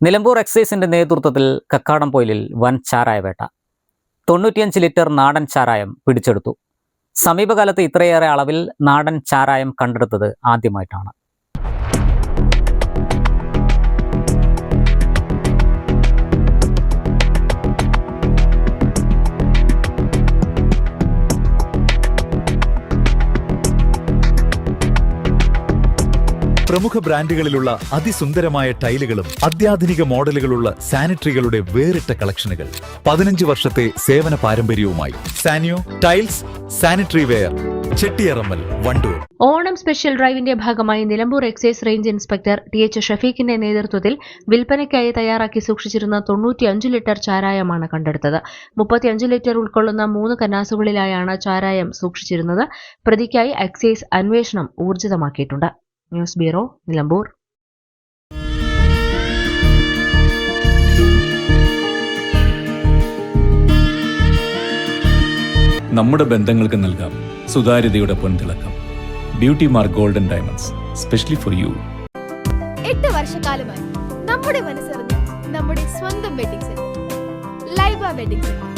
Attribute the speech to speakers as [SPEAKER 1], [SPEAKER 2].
[SPEAKER 1] നിലമ്പൂർ എക്സൈസിന്റെ നേതൃത്വത്തിൽ കക്കാടംപൊയിലിൽ വൻ ചാരായ വേട്ട. തൊണ്ണൂറ്റിയഞ്ച് ലിറ്റർ നാടൻ ചാരായം പിടിച്ചെടുത്തു. സമീപകാലത്ത് ഇത്രയേറെ അളവിൽ നാടൻ ചാരായം കണ്ടെടുത്തത് ആദ്യമായിട്ടാണ്.
[SPEAKER 2] പ്രമുഖ ബ്രാൻഡുകളിലുള്ള അതിസുന്ദരമായ ടൈലുകളും അത്യാധുനിക മോഡലുകളുള്ള സാനിറ്ററികളുടെ വേറിട്ട കളക്ഷനുകൾ. പതിനഞ്ച് വർഷത്തെ സേവന പാരമ്പര്യവുമായി Sanio tiles sanitary ware Chettiyarammal Wandoor.
[SPEAKER 3] Onam special ഡ്രൈവിന്റെ ഭാഗമായി Nilambur excise range inspector T H ഷഫീഖിന്റെ നേതൃത്വത്തിൽ വിൽപ്പനയ്ക്കായി തയ്യാറാക്കി സൂക്ഷിച്ചിരുന്ന തൊണ്ണൂറ്റിയഞ്ച് ലിറ്റർ ചാരായമാണ് കണ്ടെടുത്തത്. മുപ്പത്തിയഞ്ച് ലിറ്റർ ഉൾക്കൊള്ളുന്ന മൂന്ന് കന്നാസുകളിലായാണ് ചാരായം സൂക്ഷിച്ചിരുന്നത്. പ്രതിക്കായി എക്സൈസ് അന്വേഷണം ഊർജിതമാക്കിയിട്ടുണ്ട്. ന്യൂസ് ബ്യൂറോ നിലമ്പൂർ
[SPEAKER 4] നമ്മുടെ ബന്ധങ്ങൾക്ക് നൽകാം സുതാര്യതയുടെ പൊൻതിളക്കം. Beauty mark golden diamonds specially for you
[SPEAKER 5] എട്ട് വർഷക്കാലമായി നമ്മുടെ മനസ്സറിഞ്ഞ നമ്മുടെ സ്വന്തം wedding centre Laiba wedding centre